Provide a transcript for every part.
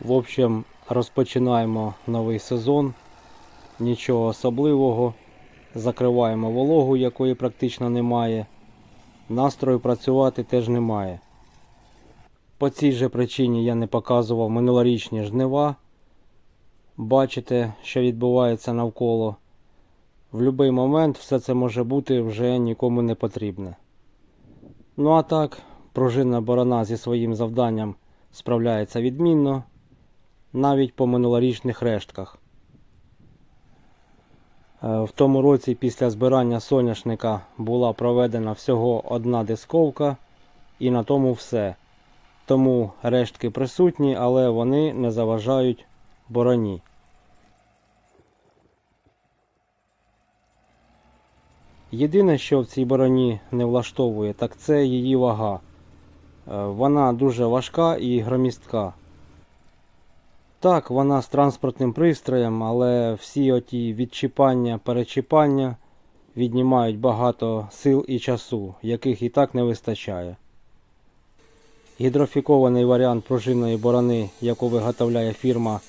В общем, розпочинаємо новий сезон. Нічого особливого. Закриваємо вологу, якої практично немає. Настрою працювати теж немає. По цій же причині я не показував минулорічні жнива. Бачите, що відбувається навколо. В будь-який момент все це може бути вже нікому не потрібне. Ну а так, пружинна борона зі своїм завданням справляється відмінно, навіть по минулорічних рештках. Е, В тому році після збирання соняшника була проведена всього одна дисковка, і на тому все. Тому рештки присутні, але вони не заважають бороні. Єдине, що в цій бороні не влаштовує, так це її вага. Е, Вона дуже важка і громістка. Так, вона з транспортним пристроєм, але всі оті відчіпання, перечіпання віднімають багато сил і часу, яких і так не вистачає. Гідрофікований варіант пружинної борони, яку виготовляє фірма,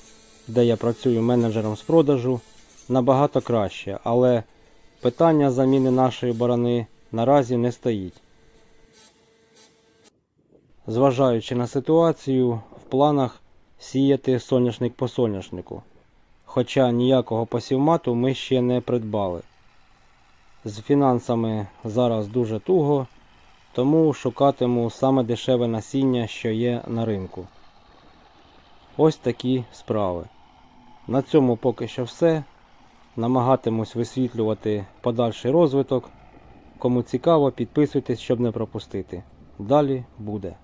де я працюю менеджером з продажу, набагато краще, але питання заміни нашої борони наразі не стоїть. Зважаючи на ситуацію, в планах сіяти соняшник по соняшнику. Хоча ніякого посівмату ми ще не придбали. З фінансами зараз дуже туго, тому шукатиму саме дешеве насіння, що є на ринку. Ось такі справи. На цьому поки що все. Намагатимусь висвітлювати подальший розвиток. Кому цікаво, підписуйтесь, щоб не пропустити. Далі буде.